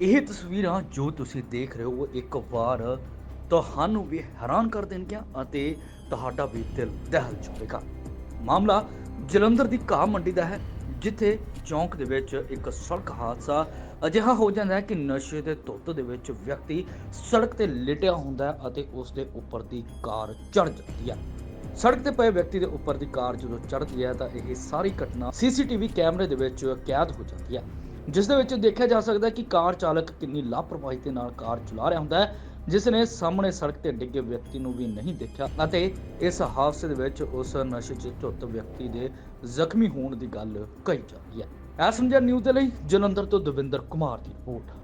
ਇਹ ਤਸਵੀਰਾਂ ਜੋ ਤੁਸੀਂ ਦੇਖ ਰਹੇ ਹੋ, ਉਹ ਇੱਕ ਵਾਰ ਤੁਹਾਨੂੰ ਵੀ ਹੈਰਾਨ ਕਰ ਦੇਣਗੀਆਂ ਅਤੇ ਤੁਹਾਡਾ ਵੀ ਦਿਲ ਦਹਿਲ ਜਾਵੇਗਾ। ਮਾਮਲਾ ਜਲੰਧਰ ਦੀ ਘਾਹ ਮੰਡੀ ਦਾ ਹੈ, ਜਿੱਥੇ ਚੌਂਕ ਦੇ ਵਿੱਚ ਇੱਕ ਸੜਕ ਹਾਦਸਾ ਅਜਿਹਾ ਹੋ ਜਾਂਦਾ ਹੈ ਕਿ ਨਸ਼ੇ ਦੇ ਧੁੱਤ ਦੇ ਵਿੱਚ ਵਿਅਕਤੀ ਸੜਕ ਤੇ ਲੇਟਿਆ ਹੁੰਦਾ ਹੈ ਅਤੇ ਉਸ ਦੇ ਉੱਪਰ ਦੀ ਕਾਰ ਚੜ ਜਾਂਦੀ ਹੈ। ਸੜਕ ਤੇ ਪਏ ਵਿਅਕਤੀ ਦੇ ਉੱਪਰ ਦੀ ਕਾਰ ਜਦੋਂ ਚੜ੍ਹਦੀ ਹੈ ਤਾਂ ਇਹ ਸਾਰੀ ਘਟਨਾ ਸੀਸੀਟੀਵੀ ਕੈਮਰੇ ਦੇ ਵਿੱਚ ਕੈਦ ਹੋ ਜਾਂਦੀ ਹੈ। ਜਿਸ ਦੇ ਵਿੱਚ ਦੇਖਿਆ ਜਾ ਸਕਦਾ ਹੈ ਕਿ ਕਾਰ ਚਾਲਕ ਕਿੰਨੀ ਲਾਪਰਵਾਹੀ ਦੇ ਨਾਲ ਕਾਰ ਚਲਾ ਰਿਹਾ ਹੁੰਦਾ ਹੈ ਜਿਸ ਨੇ ਸਾਹਮਣੇ ਸੜਕ ਤੇ ਡਿੱਗੇ ਵਿਅਕਤੀ ਨੂੰ ਵੀ ਨਹੀਂ ਦੇਖਿਆ। ਅਤੇ ਇਸ ਹਾਦਸੇ ਦੇ ਵਿੱਚ ਉਸ ਨਸ਼ੇ 'ਚ ਧੁੱਤ ਵਿਅਕਤੀ ਦੇ ਜ਼ਖਮੀ ਹੋਣ ਦੀ ਗੱਲ ਕਹੀ ਜਾ ਰਹੀ ਹੈ। ਐਸ ਨਿਊਜ਼ ਦੇ ਲਈ, ਜਲੰਧਰ ਤੋਂ ਦਵਿੰਦਰ ਕੁਮਾਰ ਦੀ ਰਿਪੋਰਟ।